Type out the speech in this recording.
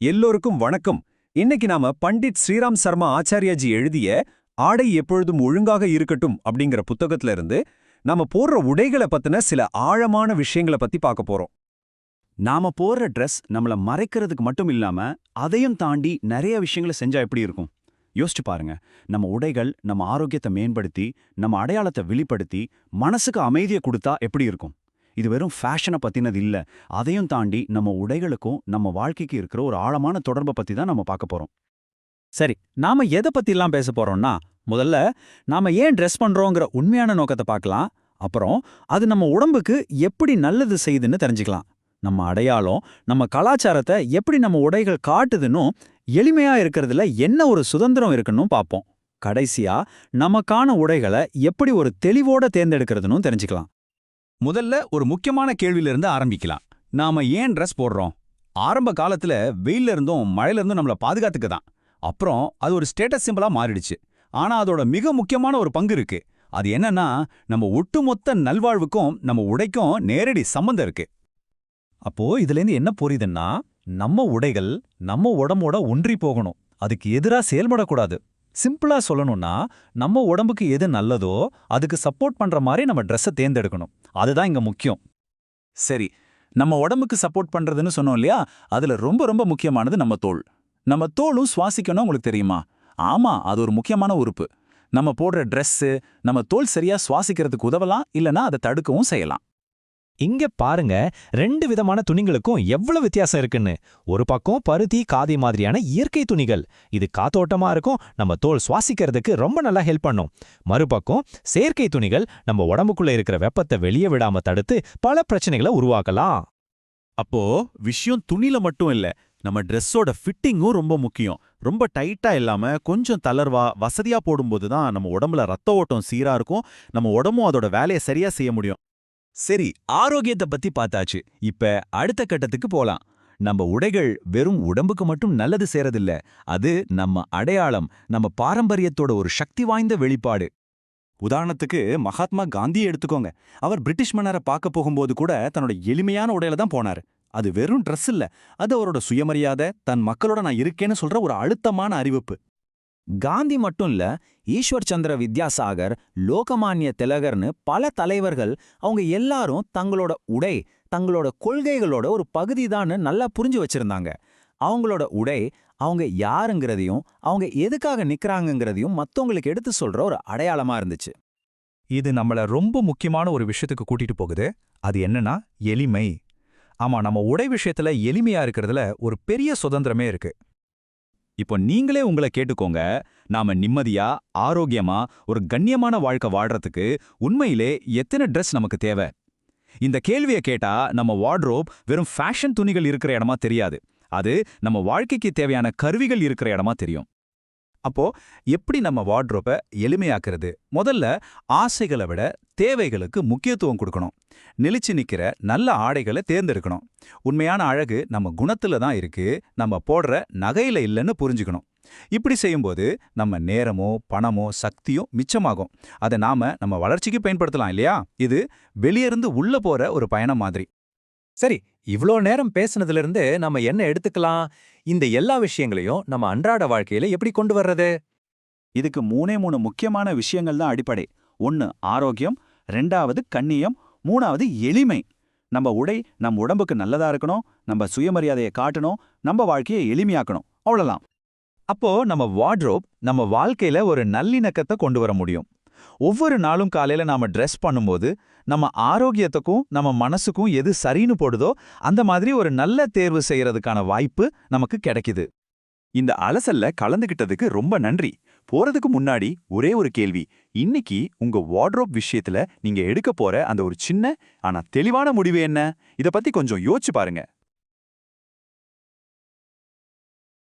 எல்லோருக்கும் வணக்கம். இன்னைக்கு நாம பண்டிட் ஸ்ரீராம் சர்மா ஆச்சாரியாஜி எழுதிய ஆடை எப்பொழுதும் ஒழுங்காக இருக்கட்டும் அப்படிங்கிற புத்தகத்துல இருந்து நாம போடுற உடைகளை பத்தின சில ஆழமான விஷயங்களை பத்தி பார்க்க போறோம். நாம போடுற ட்ரெஸ் நம்மள மறைக்கிறதுக்கு மட்டும் இல்லாம அதையும் தாண்டி நிறைய விஷயங்களை செஞ்சா எப்படி இருக்கும்? யோசிச்சு பாருங்க. நம்ம உடைகள் நம்ம ஆரோக்கியத்தை மேம்படுத்தி நம்ம அடையாளத்தை வெளிப்படுத்தி மனசுக்கு அமைதியை கொடுத்தா எப்படி இருக்கும்? இது வெறும் ஃபேஷனை பத்தினது இல்ல. அதையும் தாண்டி நம்ம உடைகளுக்கும் நம்ம வாழ்க்கைக்கு இருக்கிற ஒரு ஆழமான தொடர்பை பத்தி தான் நம்ம பார்க்க போகிறோம் சரி நாம எதை பத்திலாம் பேச போறோம்னா முதல்ல நாம ஏன் ட்ரெஸ் பண்றோங்கிற உண்மையான நோக்கத்தை பார்க்கலாம். அப்புறம் அது நம்ம உடம்புக்கு எப்படி நல்லது செய்யுதுன்னு தெரிஞ்சுக்கலாம். நம்ம அடையாளம் நம்ம கலாச்சாரத்தை எப்படி நம்ம உடைகள் காட்டுதுன்னும் எளிமையா இருக்கிறதுல என்ன ஒரு சுதந்திரம் இருக்குன்னு பார்ப்போம். கடைசியா நமக்கான உடைகளை எப்படி ஒரு தெளிவோட தேர்ந்தெடுக்கிறதுன்னு தெரிஞ்சுக்கலாம். முதல்ல ஒரு முக்கியமான கேள்வியிலிருந்து ஆரம்பிக்கலாம். நாம ஏன் ட்ரெஸ் போடுறோம்? ஆரம்ப காலத்துல வெயில்ல இருந்தும் மழையில இருந்தும் நம்மள பாதுகாத்துக்க தான் அப்புறம் அது ஒரு ஸ்டேட்டஸ் சிம்பிளா மாறிடுச்சு. ஆனா அதோட மிக முக்கியமான ஒரு பங்கு இருக்கு. அது என்னன்னா நம்ம ஒட்டுமொத்த நல்வாழ்வுக்கும் நம்ம உடைக்கும் நேரடி சம்பந்தம் இருக்கு. அப்போ இதுலேருந்து என்ன புரியுதுன்னா நம்ம உடைகள் நம்ம உடம்போட ஒன்றி போகணும். அதுக்கு எதிரா செயல்படக்கூடாது. சிம்பிளா சொல்லணும்னா நம்ம உடம்புக்கு எது நல்லதோ அதுக்கு சப்போர்ட் பண்ற மாதிரி நம்ம ட்ரெஸ்ஸை தேர்ந்தெடுக்கணும். அதுதான் இங்க முக்கியம். சரி நம்ம உடம்புக்கு சப்போர்ட் பண்றதுன்னு சொன்னோம் இல்லையா? அதுல ரொம்ப ரொம்ப முக்கியமானது நம்ம தோல். நம்ம தோலும் சுவாசிக்கணும் உங்களுக்கு தெரியுமா? ஆமா அது ஒரு முக்கியமான உறுப்பு. நம்ம போடுற ட்ரெஸ்ஸு நம்ம தோல் சரியா சுவாசிக்கிறதுக்கு உதவலாம் இல்லனா அதை தடுக்கவும் செய்யலாம். இங்க பாருங்க ரெண்டு விதமான துணிகளுக்கும் எவ்வளவு வித்தியாசம் இருக்குன்னு. ஒரு பக்கம் பருத்தி காதி மாதிரியான இயற்கை துணிகள். இது காத்தோட்டமா இருக்கும் நம்ம தோல் சுவாசிக்கிறதுக்கு ரொம்ப நல்லா ஹெல்ப் பண்ணும். மறுபக்கம் செயற்கை துணிகள் நம்ம உடம்புக்குள்ள இருக்கிற வெப்பத்தை வெளியே விடாம தடுத்து பல பிரச்சனைகளை உருவாக்கலாம். அப்போ விஷயம் துணில மட்டும் இல்ல நம்ம ட்ரெஸ்ஸோட ஃபிட்டிங்கும் ரொம்ப முக்கியம். ரொம்ப டைட்டா இல்லாம கொஞ்சம் தளர்வா வசதியா போடும்போது தான் நம்ம உடம்புல ரத்த ஓட்டம் சீரா இருக்கும். நம்ம உடம்பும் அதோட வேலையை சரியா செய்ய முடியும். சரி ஆரோக்கியத்தை பத்தி பார்த்தாச்சு இப்ப அடுத்த கட்டத்துக்கு போலாம். நம்ம உடைகள் வெறும் உடம்புக்கு மட்டும் நல்லது சேரதில்ல அது நம்ம அடையாளம் நம்ம பாரம்பரியத்தோட ஒரு சக்தி வாய்ந்த வெளிப்பாடு. உதாரணத்துக்கு மகாத்மா காந்தியை எடுத்துக்கோங்க. அவர் பிரிட்டிஷ் மன்னரை பார்க்க போகும்போது கூட தன்னோட எளிமையான உடையில தான் போனாரு. அது வெறும் ட்ரெஸ் இல்ல. அது அவரோட சுயமரியாதை தன் மக்களோட நான் இருக்கேன்னு சொல்ற ஒரு அழுத்தமான அறிவிப்பு. காந்தி மட்டும் இல்ல ஈஸ்வர் சந்திர வித்யாசாகர் லோகமான்ய திலகர்னு பல தலைவர்கள் அவங்க எல்லாரும் தங்களோட உடை தங்களோட கொள்கைகளோட ஒரு பகுதி நல்லா புரிஞ்சு வச்சிருந்தாங்க. அவங்களோட உடை அவங்க யாருங்கிறதையும் அவங்க எதுக்காக நிக்கறாங்கங்கிறதையும் மத்தவங்களுக்கு எடுத்து சொல்ற ஒரு அடையாளமா இருந்துச்சு. இது நம்மள ரொம்ப முக்கியமான ஒரு விஷயத்துக்கு கூட்டிட்டு போகுது. அது என்னன்னா எளிமை. ஆமா நம்ம உடை விஷயத்துல எளிமையா இருக்கிறதுல ஒரு பெரிய சுதந்திரமே இருக்கு. இப்போ நீங்களே உங்களை கேட்டுக்கோங்க. நாம நிம்மதியா ஆரோக்கியமா ஒரு கண்ணியமான வாழ்க்கை வாழ்றதுக்கு உண்மையிலே எத்தனை ட்ரெஸ் நமக்கு தேவை? இந்த கேள்வியை கேட்டா நம்ம வார்ட்ரோப் வெறும் ஃபேஷன் துணிகள் இருக்கிற இடமா தெரியாது. அது நம்ம வாழ்க்கைக்கு தேவையான கருவிகள் இருக்கிற இடமா தெரியும். அப்போ எப்படி நம்ம வார்ட்ரோப்பை எளிமையாக்குறது? முதல்ல ஆசைகளை விட தேவைகளுக்கு முக்கியத்துவம் கொடுக்கணும். நெளிச்சு நிற்கிற நல்ல ஆடைகளை தேர்ந்தெடுக்கணும். உண்மையான அழகு நம்ம குணத்துல தான் இருக்கு. நம்ம போடுற நகையில இல்லைன்னு புரிஞ்சுக்கணும். இப்படி செய்யும்போது நம்ம நேரமோ பணமோ சக்தியோ மிச்சமாகும். அதை நாம நம்ம வளர்ச்சிக்கு பயன்படுத்தலாம் இல்லையா? இது வெளியிருந்து உள்ள போற ஒரு பயணம் மாதிரி. சரி இவ்ளோ நேரம் பேசுனதுலேருந்து நம்ம என்ன எடுத்துக்கலாம்? இந்த எல்லா விஷயங்களையும் நம்ம அன்றாட வாழ்க்கையில எப்படி கொண்டு வர்றது? இதுக்கு மூணே மூணு முக்கியமான விஷயங்கள் தான் அடிப்படை. ஒன்னு ஆரோக்கியம். ரெண்டாவது கண்ணியம். மூணாவது எளிமை. நம்ம உடை நம் உடம்புக்கு நல்லதா இருக்கணும். நம்ம சுயமரியாதையை காட்டணும். நம்ம வாழ்க்கையை எளிமையாக்கணும். அவ்வளோதான் அப்போ நம்ம வார்ட்ரோப் நம்ம வாழ்க்கையில ஒரு நல்லிணக்கத்தை கொண்டு வர முடியும். ஒவ்வொரு நாளும் காலையில நாம ட்ரெஸ் பண்ணும்போது நம்ம ஆரோக்கியத்துக்கும் நம்ம மனசுக்கும் எது சரின்னு போடுதோ அந்த மாதிரி ஒரு நல்ல தேர்வு செய்யறதுக்கான வாய்ப்பு நமக்கு கிடைக்குது. இந்த அலசல்ல கலந்துகிட்டதுக்கு ரொம்ப நன்றி. போறதுக்கு முன்னாடி ஒரே ஒரு கேள்வி. இன்னைக்கு உங்க வார்ட்ரோப் விஷயத்துல நீங்க எடுக்க போற அந்த ஒரு சின்ன ஆனா தெளிவான முடிவு என்ன? இத பத்தி கொஞ்சம் யோசிச்சு பாருங்க.